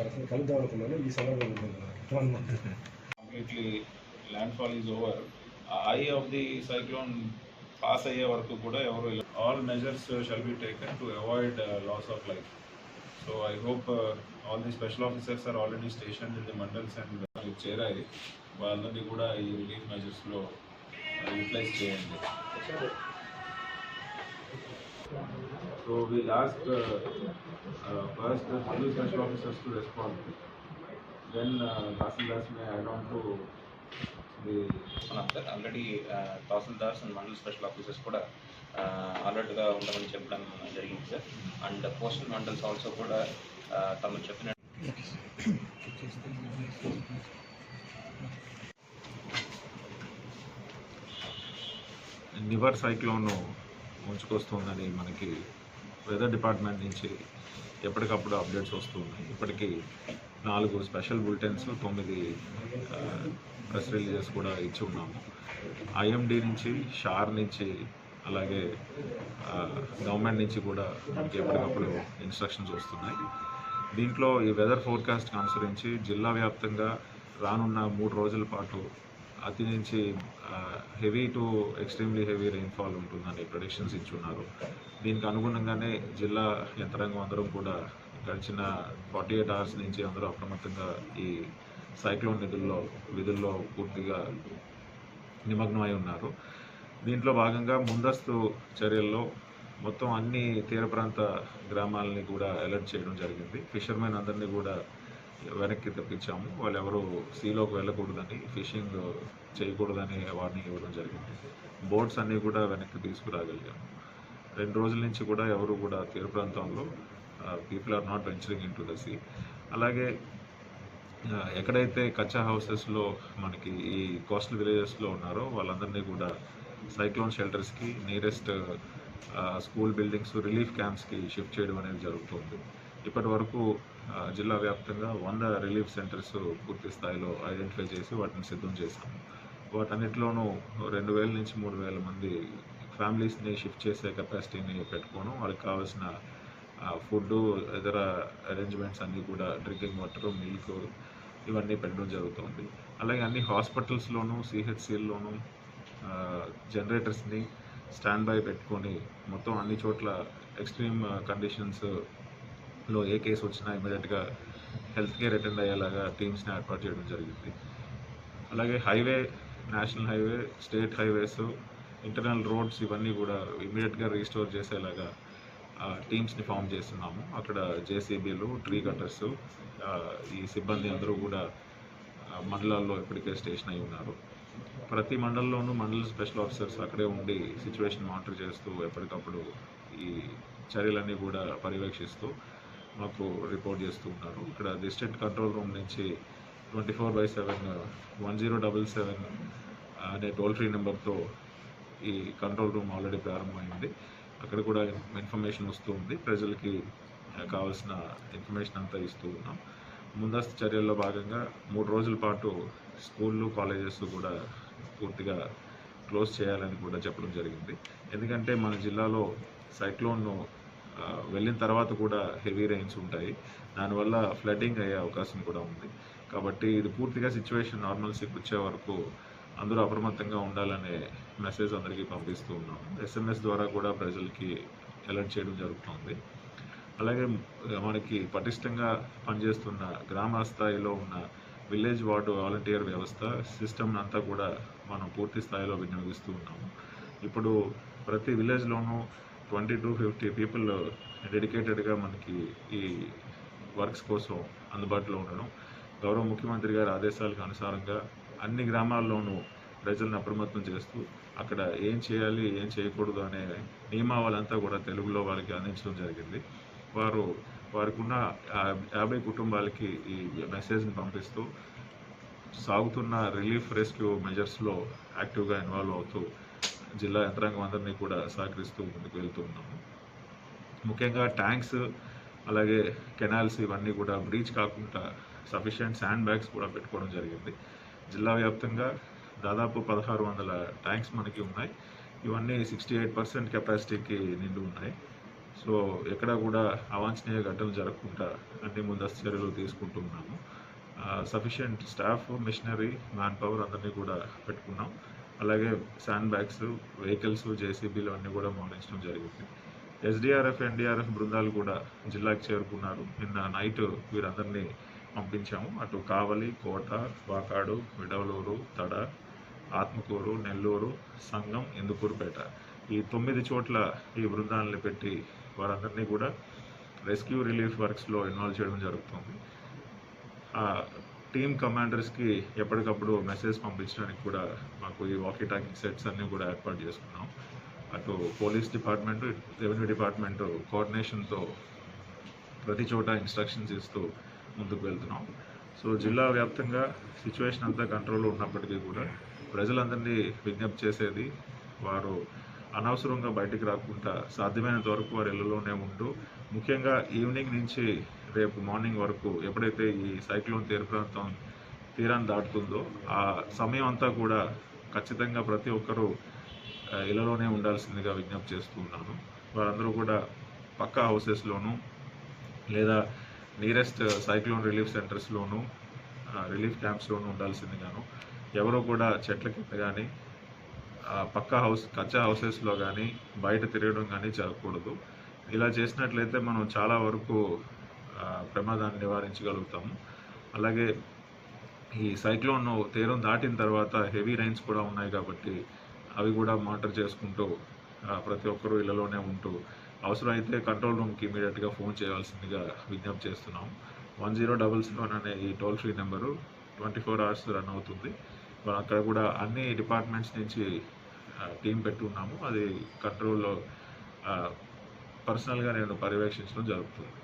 Person కలుద్దాం అనుకున్నాను. ఈ సందర్భంగా completely landfall is over eye of the cyclone pass అయ్యే వరకు కూడా ఎవరు all measures shall be taken to avoid loss of life so I hope all the special officers are already station in the mandals and చేరాయి వాళ్ళని కూడా ఈ relief మెజర్స్లో utilise చేయండి. So we'll ask first mandal special officers to respond then uh, Tahsildars may add on to the sir already tahsildars and mandal special officers కూడా అలర్ట్గా ఉండమని చెప్పడం జరిగింది sir and postal mandals also కూడా ఆ, తమరు చెప్పిన నివర్ సైక్లోన్ ముంచుకొస్తుందని మనకి వెదర్ డిపార్ట్మెంట్ నుంచి ఎప్పటికప్పుడు అప్డేట్స్ వస్తున్నాయి ఇప్పటికీ నాలుగు స్పెషల్ బులెటిన్స్ తొమ్మిది ప్రెస్ రిలీజెస్ కూడా ఇచ్చి ఉన్నాము. ఐఎండి నుంచి షార్ నుంచి అలాగే గవర్నమెంట్ నుంచి కూడా మనకి ఎప్పటికప్పుడు ఇన్స్ట్రక్షన్స్ వస్తున్నాయి. దీంట్లో ఈ వెదర్ ఫోర్కాస్ట్ అనుసరించి జిల్లా వ్యాప్తంగా రానున్న మూడు రోజుల పాటు అతి నుంచి heavy to extremely heavy rainfall ఉంటుందని ప్రొడిక్షన్స్ ఇచ్చున్నారు. దీనికి అనుగుణంగానే జిల్లా యంత్రాంగం అందరం కూడా గడిచిన ఫార్టీ ఎయిట్ అవర్స్ నుంచి అందరూ అప్రమత్తంగా ఈ సైక్లోన్ నిధుల్లో విధుల్లో పూర్తిగా నిమగ్నమై ఉన్నారు. దీంట్లో భాగంగా ముందస్తు చర్యల్లో మొత్తం అన్ని తీర ప్రాంత గ్రామాలని కూడా అలర్ట్ చేయడం జరిగింది. ఫిషర్మెన్ అందరినీ కూడా వెనక్కి తెప్పించాము. వాళ్ళు ఎవరు సీలోకి వెళ్ళకూడదని ఫిషింగ్ చేయకూడదని వార్నింగ్ ఇవ్వడం జరిగింది. బోట్స్ అన్నీ కూడా వెనక్కి తీసుకురాగలిగాము. రెండు రోజుల నుంచి కూడా ఎవరు కూడా తీర ప్రాంతంలో people are not venturing into the sea అలాగే ఎక్కడైతే కచ్చా హౌసెస్లో మనకి ఈ కోస్టల్ విలేజెస్లో ఉన్నారో వాళ్ళందరినీ కూడా సైక్లోన్ షెల్టర్స్కి నియరెస్ట్ స్కూల్ బిల్డింగ్స్ రిలీఫ్ క్యాంప్స్కి షిఫ్ట్ చేయడం అనేది జరుగుతుంది. ఇప్పటి వరకు జిల్లా వ్యాప్తంగా వంద రిలీఫ్ సెంటర్స్ పూర్తి స్థాయిలో ఐడెంటిఫై చేసి వాటిని సిద్ధం చేశాము. వాటన్నిటిలోనూ రెండు వేల నుంచి మూడు వేల మంది ఫ్యామిలీస్ని షిఫ్ట్ చేసే కెపాసిటీని పెట్టుకోను. వాళ్ళకి కావాల్సిన ఫుడ్ ఇతర అరేంజ్మెంట్స్ అన్నీ కూడా డ్రింకింగ్ వాటర్ మిల్క్ ఇవన్నీ పెట్టడం జరుగుతుంది. అలాగే అన్ని హాస్పిటల్స్లోనూ సిహెచ్సిల్లోనూ జనరేటర్స్ని స్టాండ్ బై పెట్టుకొని మొత్తం అన్ని చోట్ల ఎక్స్ట్రీమ్ uh, కండిషన్స్లో ఏ కేసు వచ్చినా ఇమీడియట్గా హెల్త్ కేర్ అటెండ్ అయ్యేలాగా టీమ్స్ని ఏర్పాటు చేయడం జరిగింది. అలాగే highway national highway state highways internal roads ఇవన్నీ కూడా ఇమీడియట్గా రీస్టోర్ చేసేలాగా టీమ్స్ని ఫామ్ చేస్తున్నాము. అక్కడ జేసీబీలు ట్రీ కట్టర్స్ ఈ సిబ్బంది అందరూ కూడా మండలాల్లో ఇప్పటికే స్టేషన్ అయి ఉన్నారు. ప్రతి మండలంలోనూ మండల స్పెషల్ ఆఫీసర్స్ అక్కడే ఉండి సిచ్యువేషన్ మానిటర్ చేస్తూ ఎప్పటికప్పుడు ఈ చర్యలన్నీ కూడా పర్యవేక్షిస్తూ మాకు రిపోర్ట్ చేస్తూ ఉన్నారు. ఇక్కడ డిస్ట్రిక్ట్ కంట్రోల్ రూమ్ నుంచి twenty four by seven one zero double seven అనే టోల్ ఫ్రీ నెంబర్తో ఈ కంట్రోల్ రూమ్ ఆల్రెడీ ప్రారంభమైంది. అక్కడ కూడా ఇన్ఫర్మేషన్ వస్తూ ఉంది. ప్రజలకి కావాల్సిన ఇన్ఫర్మేషన్ అంతా ఇస్తూ ఉన్నాం. ముందస్తు చర్యల్లో భాగంగా మూడు రోజుల పాటు స్కూళ్ళు కాలేజెస్ కూడా పూర్తిగా క్లోజ్ చేయాలని కూడా చెప్పడం జరిగింది. ఎందుకంటే మన జిల్లాలో సైక్లోన్ను వెళ్ళిన తర్వాత కూడా హెవీ రెయిన్స్ ఉంటాయి. దానివల్ల ఫ్లడ్డింగ్ అయ్యే అవకాశం కూడా ఉంది. కాబట్టి ఇది పూర్తిగా సిచ్యువేషన్ నార్మల్సీకి వచ్చే వరకు అందరూ అప్రమత్తంగా ఉండాలనే మెసేజ్ అందరికీ పంపిస్తూ ఉన్నాము. ఎస్ఎంఎస్ ద్వారా కూడా ప్రజలకి అలర్ట్ చేయడం జరుగుతుంది. అలాగే మనకి పటిష్టంగా పనిచేస్తున్న గ్రామ స్థాయిలో ఉన్న విలేజ్ వార్డు వాలంటీర్ వ్యవస్థ సిస్టమ్ అంతా కూడా మనం పూర్తి స్థాయిలో వినియోగిస్తూ ఉన్నాము. ఇప్పుడు ప్రతి విలేజ్లోనూ ట్వంటీ టు ఫిఫ్టీ పీపుల్ డెడికేటెడ్గా మనకి ఈ వర్క్స్ కోసం అందుబాటులో ఉండడం గౌరవ ముఖ్యమంత్రి గారి ఆదేశాలకు అనుసారంగా అన్ని గ్రామాల్లోనూ ప్రజలను అప్రమత్తం చేస్తూ అక్కడ ఏం చేయాలి ఏం చేయకూడదు అనే నియమావళంతా కూడా తెలుగులో వాళ్ళకి అందించడం జరిగింది. వారు వారికున్న యాభై కుటుంబాలకి ఈ మెసేజ్ని పంపిస్తూ సాగుతున్న రిలీఫ్ రెస్క్యూ మెజర్స్లో యాక్టివ్గా ఇన్వాల్వ్ అవుతూ జిల్లా యంత్రాంగం అందరినీ కూడా సహకరిస్తూ ముందుకు వెళ్తూ ఉన్నాము. ముఖ్యంగా ట్యాంక్స్ అలాగే కెనాల్స్ ఇవన్నీ కూడా బ్రీచ్ కాకుండా సఫిషియెంట్ శాండ్ బ్యాగ్స్ కూడా పెట్టుకోవడం జరిగింది. జిల్లా వ్యాప్తంగా దాదాపు పదహారు వందల ట్యాంక్స్ మనకి ఉన్నాయి. ఇవన్నీ సిక్స్టీ ఎయిట్ పర్సెంట్ కెపాసిటీకి నిండి ఉన్నాయి. సో ఎక్కడ కూడా అవాంఛనీయ ఘటనలు జరగకుండా అన్ని ముందస్తు చర్యలు తీసుకుంటున్నాము. Sufficient staff machinery manpower అందరినీ కూడా పెట్టుకున్నాం. అలాగే శాండ్ బ్యాగ్స్ వెహికల్స్ జేసీబీలు అన్నీ కూడా మోడించడం జరిగింది. ఎస్డిఆర్ఎఫ్ ఎన్డీఆర్ఎఫ్ బృందాలు కూడా జిల్లాకు చేరుకున్నారు. నిన్న నైట్ వీరందరినీ పంపించాము. అటు కావలి కోట వాకాడు విడవలూరు తడ ఆత్మకూరు నెల్లూరు సంగం ఇందుకూరుపేట. ఈ తొమ్మిది చోట్ల ఈ బృందాలను పెట్టి వారందరినీ కూడా రెస్క్యూ రిలీఫ్ వర్క్స్లో ఇన్వాల్వ్ చేయడం జరుగుతుంది. ఆ టీమ్ కమాండర్స్కి ఎప్పటికప్పుడు మెసేజ్ పంపించడానికి కూడా మాకు ఈ వాకీ టాకింగ్ సెట్స్ అన్నీ కూడా ఏర్పాటు చేసుకున్నాం. అటు పోలీస్ డిపార్ట్మెంట్ రెవెన్యూ డిపార్ట్మెంట్ కోఆర్డినేషన్తో ప్రతి చోట ఇన్స్ట్రక్షన్స్ ఇస్తూ ముందుకు వెళ్తున్నాం. సో జిల్లా వ్యాప్తంగా సిచ్యువేషన్ అంతా కంట్రోల్లో ఉన్నప్పటికీ కూడా ప్రజలందరినీ విజ్ఞప్తి చేసేది వారు అనవసరంగా బయటికి రాకుండా సాధ్యమైనంత వరకు వారి ఇళ్ళలోనే ఉంటూ ముఖ్యంగా ఈవినింగ్ నుంచి రేపు మార్నింగ్ వరకు ఎప్పుడైతే ఈ సైక్లోన్ తీర ప్రాంతం తీరాన్ని దాటుతుందో ఆ సమయం అంతా కూడా ఖచ్చితంగా ప్రతి ఒక్కరూ ఇళ్ళలోనే ఉండాల్సిందిగా విజ్ఞప్తి చేస్తున్నాను వారందరూ కూడా పక్కా హౌసెస్లోనూ లేదా నియరెస్ట్ సైక్లోన్ రిలీఫ్ సెంటర్స్లోనూ రిలీఫ్ క్యాంప్స్లోనూ ఉండాల్సిందిగాను. ఎవరో కూడా చెట్ల కింద కానీ పక్కా హౌస్ కచ్చా హౌసెస్లో కానీ బయట తిరగడం కానీ జరగకూడదు. ఇలా చేసినట్లయితే మనం చాలా వరకు ప్రమాదాన్ని నివారించగలుగుతాము. అలాగే ఈ సైక్లోన్ తీరం దాటిన తర్వాత హెవీ రైన్స్ కూడా ఉన్నాయి కాబట్టి అవి కూడా మానిటర్ చేసుకుంటూ ప్రతి ఒక్కరూ ఇళ్ళలోనే ఉంటూ అవసరమైతే కంట్రోల్ రూమ్కి ఇమీడియట్గా ఫోన్ చేయాల్సిందిగా విజ్ఞప్తి చేస్తున్నాం. వన్ జీరో డబల్ సెవెన్ అనే ఈ toll free number twenty four hours run అవుతుంది. అక్కడ కూడా అన్ని డిపార్ట్మెంట్స్ నుంచి టీం పెట్టుకున్నాము అది కంట్రోల్లో పర్సనల్గా నేను పర్యవేక్షించడం జరుగుతుంది.